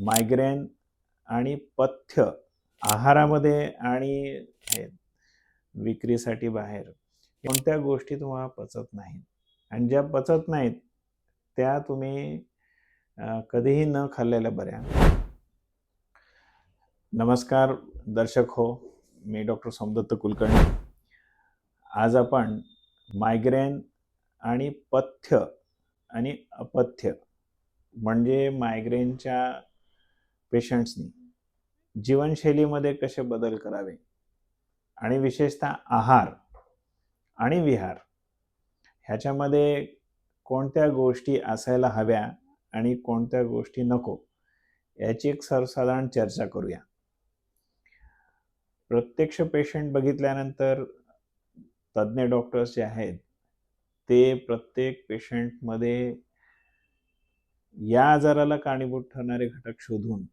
Migraine आणि पथ्य आहारामध्ये आणि हे विक्रीसाठी बाहेर. कोणत्या गोष्टी तुम्हाला पचत नाहीत. आणि ज्या पचत नाहीत त्या तुम्ही कधीही न खाल्लेल्या बऱ्या. नमस्कार दर्शक हो मी डॉक्टर सोमदत्त कुलकर्णी. आज आपण मायग्रेन आणि पथ्य आणि अपथ्य म्हणजे मायग्रेनच्या पेशंट्सनी जीवनशैलीमध्ये कसे बदल करावे? आणि विशेषतः आहार आणि विहार ह्याच्यामध्ये कोणत्या गोष्टी असायला हव्या आणि कोणत्या गोष्टी नको याची एक सर्वसाधारण चर्चा करूया. प्रत्यक्ष पेशंट बघितल्यानंतर तज्ज्ञ डॉक्टर्स जे आहेत ते प्रत्येक पेशंटमध्ये या आजाराला कारणीभूत ठरणारे घटक शोधून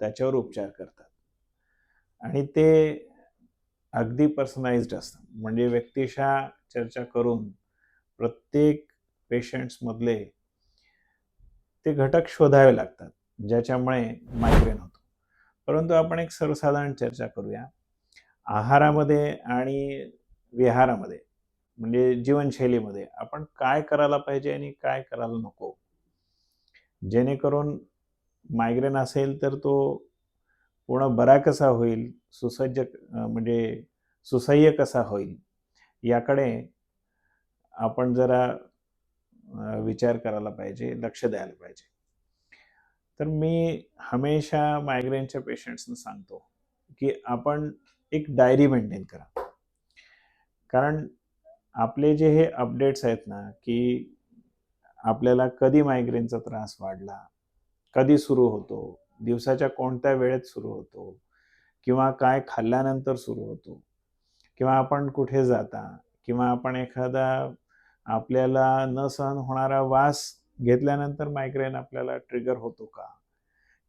त्याच्यावर उपचार करतात. आणि ते अगदी पर्सनलाइज्ड असतं म्हणजे व्यक्तिशः चर्चा करून प्रत्येक पेशंट्समधले ते घटक शोधावे लागतात ज्याच्यामुळे मायग्रेन होतो. परंतु आपण एक सर्वसाधारण चर्चा करूया. आहारामध्ये आणि विहारामध्ये म्हणजे जीवनशैलीमध्ये आपण काय करायला पाहिजे आणि काय करायला नको? जेणेकरून मायग्रेन असेल तर तो पूर्ण बरा कसा होईल? सुसज्ज म्हणजे सुसह्य कसा होईल? याकडे आपण जरा विचार करायला पाहिजे लक्ष द्यायला पाहिजे. तर मी हमेशा मायग्रेनच्या पेशंट्सना सांगतो की आपण एक डायरी मेंटेन करा. कारण आपले जे हे अपडेट्स आहेत ना की आपल्याला कधी मायग्रेनचा त्रास वाढला कधी सुरू होतो? दिवसाच्या कोणत्या वेळेत सुरू होतो? किंवा काय खाल्ल्यानंतर सुरू होतो? किंवा आपण कुठे जाता? किंवा आपण एखादा आपल्याला न सहन होणारा वास घेतल्यानंतर मायग्रेन आपल्याला ट्रिगर होतो का?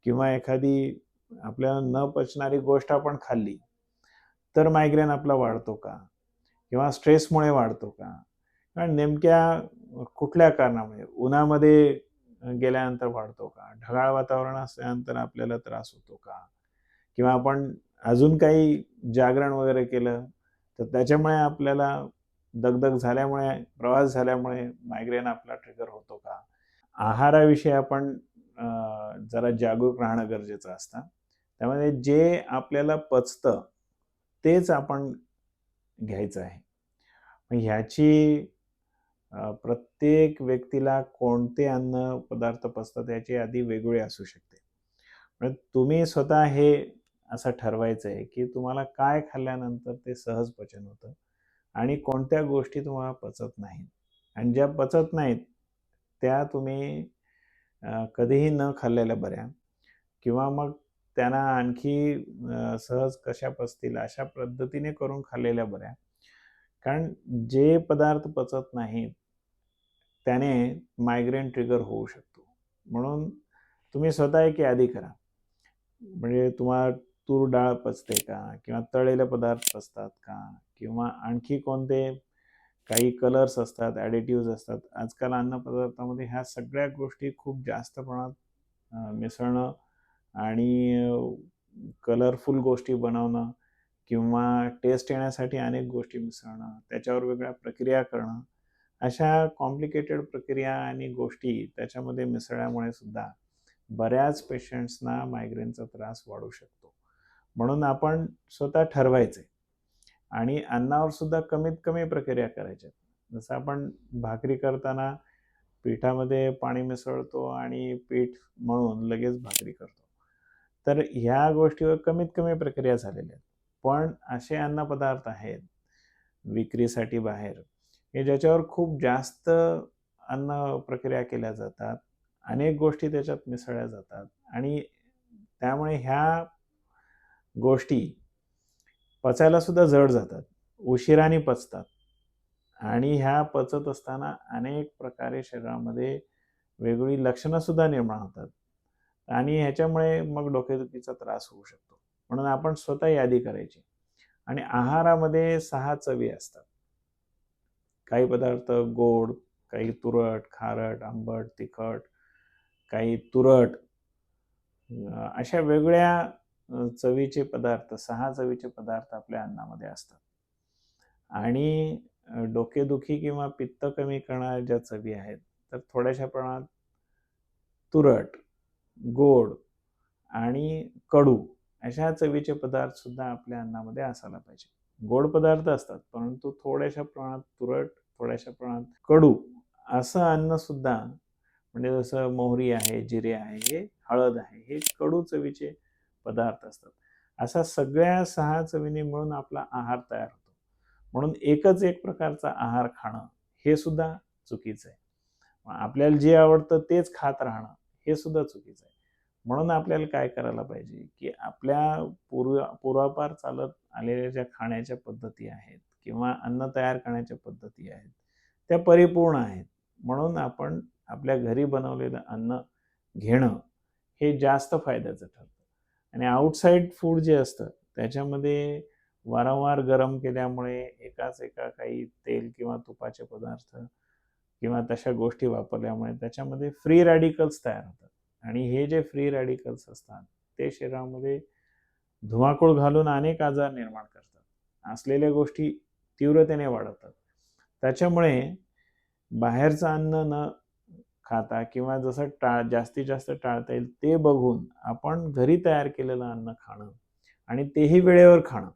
किंवा एखादी आपल्याला न पचणारी गोष्ट आपण खाल्ली तर मायग्रेन आपला वाढतो का? किंवा स्ट्रेसमुळे वाढतो का? कारण नेमक्या कुठल्या कारणामुळे? उन्हामध्ये गेल्यानंतर वाढतो का? ढगाळ वातावरण असल्यानंतर आपल्याला त्रास होतो का? किंवा आपण अजून काही जागरण वगैरे केलं तर त्याच्यामुळे आपल्याला दगदग झाल्यामुळे प्रवास झाल्यामुळे मायग्रेन आपला ट्रिगर होतो का? आहाराविषयी आपण जरा जागरूक राहणं गरजेचं असतं. त्यामध्ये जे आपल्याला पचतं तेच आपण घ्यायचं आहे. मग ह्याची प्रत्येक व्यक्तीला कोणते अन्न पदार्थ पचतात याची यादी वेगळी असू शकते. म्हणजे तुम्ही स्वतः हे असं ठरवायचं आहे की तुम्हाला काय खाल्ल्यानंतर ते सहज पचन होतं आणि कोणत्या गोष्टी तुम्हाला पचत नाहीत. आणि ज्या पचत नाहीत त्या तुम्ही कधीही न खाल्लेल्या बऱ्या किंवा मग त्यांना आणखी सहज कशा पचतील अशा पद्धतीने करून खाल्लेल्या बऱ्या कारण जे पदार्थ पचत नाहीत त्याने मायग्रेन ट्रिगर होऊ शकतो. म्हणून तुम्ही स्वतः एक यादी करा. म्हणजे तुम्हाला तूर डाळ पचते का? किंवा तळलेले पदार्थ पचतात का? किंवा आणखी कोणते काही कलर्स असतात ॲडिटिव्ज असतात. आजकाल अन्नपदार्थामध्ये ह्या सगळ्या गोष्टी खूप जास्त प्रमाणात मिसळणं आणि कलरफुल गोष्टी बनवणं किंवा टेस्ट येण्यासाठी अनेक गोष्टी मिसळणं त्याच्यावर वेगळ्या प्रक्रिया करणं अशा कॉम्प्लिकेटेड प्रक्रिया आणि गोष्टी त्याच्यामध्ये मिसळल्यामुळे सुद्धा बऱ्याच पेशंट्सना मायग्रेनचा त्रास वाढू शकतो. म्हणून आपण स्वतः ठरवायचे आणि अन्नावर सुद्धा कमीत कमी प्रक्रिया करायच्या जसं आपण भाकरी करताना पिठामध्ये पाणी मिसळतो आणि पीठ मळून लगेच भाकरी करतो. तर ह्या गोष्टीवर कमीत कमी प्रक्रिया झालेल्या आहेत. पण असे अन्नपदार्थ आहेत विक्रीसाठी बाहेर की ज्याच्यावर खूप जास्त अन्न प्रक्रिया केल्या जातात अनेक गोष्टी त्याच्यात मिसळल्या जातात आणि त्यामुळे ह्या गोष्टी पचायला सुद्धा जड जातात उशिराने पचतात आणि ह्या पचत असताना अनेक प्रकारे शरीरामध्ये वेगवेगळी लक्षणंसुद्धा निर्माण होतात आणि ह्याच्यामुळे मग डोकेदुखीचा त्रास होऊ शकतो. म्हणून आपण स्वतः यादी करायची आणि आहारामध्ये सहा चवी असतात काही पदार्थ गोड काही तुरट खारट आंबट तिखट काही तुरट अशा वेगळ्या चवीचे पदार्थ सहा चवीचे पदार्थ आपल्या अन्नामध्ये असतात. आणि डोकेदुखी किंवा पित्त कमी करणाऱ्या ज्या चवी आहेत, तर थोड्याशा प्रमाणात तुरट, गोड आणि कडू अशा चवीचे पदार्थ सुद्धा आपल्या अन्नामध्ये असायला पाहिजे. गोड पदार्थ असतात, परंतु थोड्याशा प्रमाणात तुरट, थोड्याशा प्रमाणात कडू असं अन्न सुद्धा म्हणजे जसं मोहरी आहे, जिरे आहे, हे हळद आहे, हे कडू चवीचे पदार्थ असतात. असा सगळ्या सहा चवीने मिळून आपला आहार तयार होतो. म्हणून एकच एक प्रकारचा आहार खाणं हे सुद्धा चुकीचं आहे. आपल्याला जे आवडतं तेच खात राहणं हे सुद्धा चुकीचं आहे. म्हणून आपल्याला काय करायला पाहिजे, की आपल्या पूर्व पूर्वापार चालत आलेल्या ज्या खाण्याच्या पद्धती आहेत किंवा अन्न तयार करण्याच्या पद्धती आहेत, त्या परिपूर्ण आहेत. म्हणून आपण आपल्या घरी बनवलेलं अन्न घेणं हे जास्त फायद्याचं ठरतं. आणि आउटसाईड फूड जे असतं त्याच्यामध्ये वारंवार गरम केल्यामुळे एकाच एका काही तेल किंवा तुपाचे पदार्थ किंवा तशा गोष्टी वापरल्यामुळे त्याच्यामध्ये फ्री रॅडिकल्स तयार होतात. आणि हे जे फ्री रॅडिकल्स असतात, ते शरीरामध्ये धुमाकूळ घालून अनेक आजार निर्माण करतात. असलेल्या गोष्टी तीव्रतेने वाढवतात. त्याच्यामुळे बाहेरचं अन्न न खाता किंवा जसं टाळ जास्तीत जास्त टाळता येईल ते बघून आपण घरी तयार केलेलं अन्न खाणं आणि तेही वेळेवर खाणं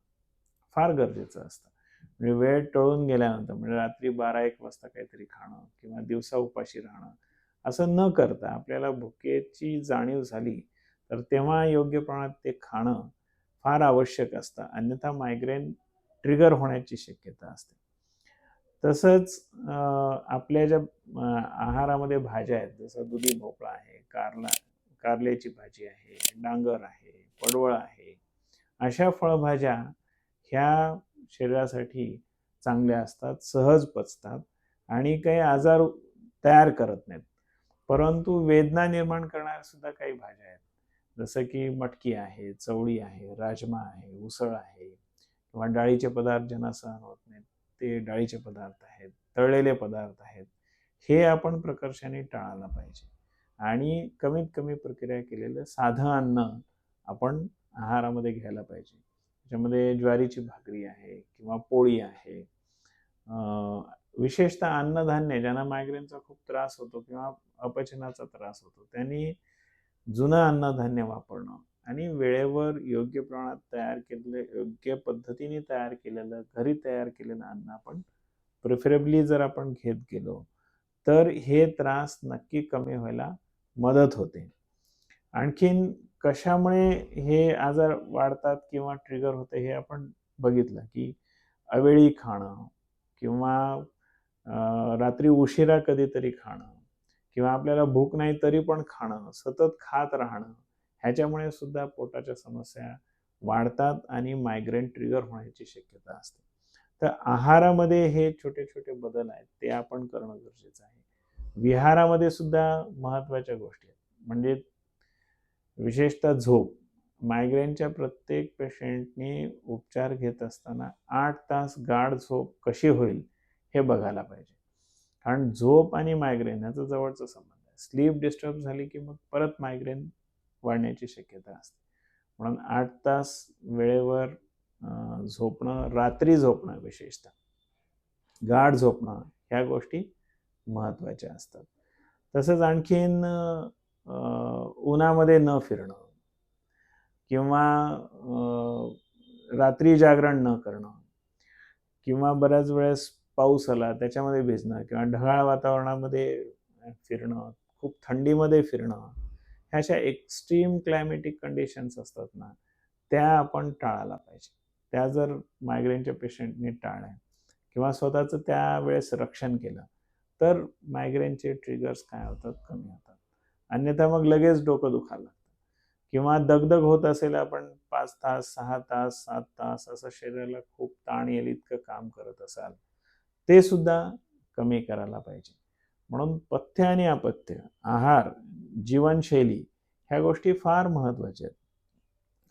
फार गरजेचं असतं. म्हणजे वेळ टळून गेल्यानंतर म्हणजे रात्री 12-1 वाजता काहीतरी खाणं किंवा दिवसा उपाशी राहणं असं न करता आपल्याला भुकेची जाणीव झाली, तर तेव्हा योग्य प्रमाणात ते खाणं फार आवश्यक असतं. अन्यथा मायग्रेन ट्रिगर होण्याची शक्यता असते. तसंच आपल्या ज्या आहारामध्ये भाज्या आहेत, जसं दुधी भोपळा आहे, कारला कारल्याची भाजी आहे, डांगर आहे, पडवळ आहे. अशा फळभाज्या ह्या शरीरासाठी चांगल्या असतात, सहज पचतात आणि काही आजार तयार करत नाहीत. परंतु वेदना निर्माण करणाऱ्या सुद्धा काही भाज्या आहेत. जसं की मटकी आहे, चवळी आहे, राजमा आहे, उसळ आहे किंवा डाळीचे पदार्थ ज्यांना सहन होत नाहीत, ते डाळीचे पदार्थ आहेत, तळलेले पदार्थ आहेत. हे आपण प्रकर्षाने टाळायला पाहिजे. आणि कमीत कमी प्रक्रिया केलेलं साधं अन्न आपण आहारामध्ये घ्यायला पाहिजे. त्याच्यामध्ये ज्वारीची भाकरी आहे किंवा पोळी आहे. विशेषतः अन्नधान्य ज्यांना मायग्रेनचा खूप त्रास होतो किंवा अपचनाचा त्रास होतो, त्यांनी जुनं अन्नधान्य वापरणं आणि वेळेवर योग्य प्रमाणात तयार केलेलं, योग्य पद्धतीने तयार केलेलं, घरी तयार केलेलं अन्न आपण प्रिफरेबली जर आपण घेत गेलो, तर हे त्रास नक्की कमी व्हायला मदत होते. आणखीन कशामुळे हे आजार वाढतात किंवा ट्रिगर होतं हे आपण बघितलं, की अवेळी खाणं किंवा रात्री उशिरा कधीतरी खाणं किंवा आपल्याला भूक नाही तरी पण खाणं, सतत खात राहणं, ह्याच्यामुळे सुद्धा पोटाच्या समस्या वाढतात आणि मायग्रेन ट्रिगर होण्याची शक्यता असते. तर आहारामध्ये हे छोटे-छोटे बदल आहेत, ते आपण करणं गरजेचं आहे. विहारामध्ये सुद्धा महत्त्वाच्या गोष्टी आहेत. म्हणजे विशेषतः झोप. मायग्रेनच्या प्रत्येक पेशंटने उपचार घेत असताना आठ तास गाढ झोप कशी होईल, हे बघायला पाहिजे. कारण झोप आणि मायग्रेन ह्याचा जवळचा संबंध आहे. स्लीप डिस्टर्ब झाली, की मग परत मायग्रेन वाढण्याची शक्यता असते. म्हणून आठ तास वेळेवर झोपणं, रात्री झोपणं विशेषतः, गाढ झोपणं ह्या गोष्टी महत्त्वाच्या असतात. तसंच आणखीन उन्हामध्ये न फिरणं किंवा रात्री जागरण न करणं किंवा बऱ्याच वेळेस पाऊस आला त्याच्यामध्ये भिजणं किंवा ढगाळ वातावरणामध्ये फिरणं, खूप थंडीमध्ये फिरणं, ह्या अशा एक्स्ट्रीम क्लायमॅटिक कंडिशन्स असतात ना, त्या आपण टाळायला पाहिजे. त्या जर मायग्रेनच्या पेशंटनी टाळल्या किंवा स्वतःचं त्यावेळेस रक्षण केलं, तर मायग्रेनचे ट्रिगर्स काय होतात, कमी होतात. अन्यथा मग लगेच डोकं दुखायला लागतं किंवा दगदग होत असेल, आपण पाच तास, सहा तास, सात तास असं शरीराला खूप ताण येईल इतकं काम करत असाल, ते सुद्धा कमी करायला पाहिजे. म्हणून पथ्य आणि अपथ्य, आहार, जीवनशैली ह्या गोष्टी फार महत्त्वाच्या आहेत.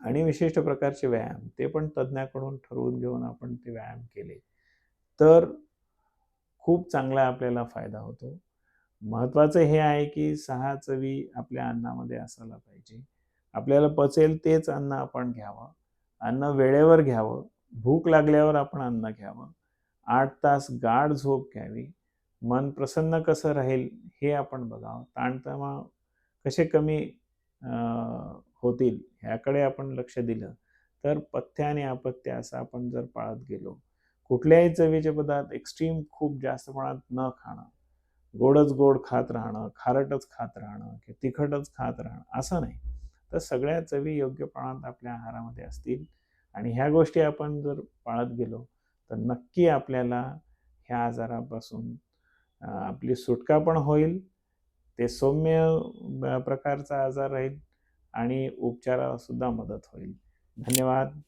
आणि विशिष्ट प्रकारचे व्यायाम, ते पण तज्ज्ञाकडून ठरवून घेऊन आपण ते व्यायाम केले, तर खूप चांगला आपल्याला फायदा होतो. महत्त्वाचं हे आहे, की सहा चवी आपल्या अन्नामध्ये असायला पाहिजे आपल्याला पचेल तेच अन्न आपण घ्यावं अन्न वेळेवर घ्यावं भूक लागल्यावर आपण अन्न घ्यावं आठ तास गाढ झोप घ्यावी मन प्रसन्न कसं राहील हे आपण बघावं. ताणतणाव कसे कमी होतील ह्याकडे आपण लक्ष दिलं तर पथ्य आणि अपथ्य असं आपण जर पाळत गेलो कुठल्याही चवीचे पदार्थ एक्स्ट्रीम खूप जास्त प्रमाणात न खाणं गोडच गोड खात राहणं खारटच खात राहणं किंवा तिखटच खात राहणं असं नाही. तर सगळ्या चवी योग्य प्रमाणात आपल्या आहारामध्ये असतील आणि ह्या गोष्टी आपण जर पाळत गेलो तर नक्की आपल्याला ह्या आजारापासून आपली सुटका पण होईल. ते सौम्य प्रकारचा आजार राहील आणि उपचारासुद्धा मदत होईल. धन्यवाद.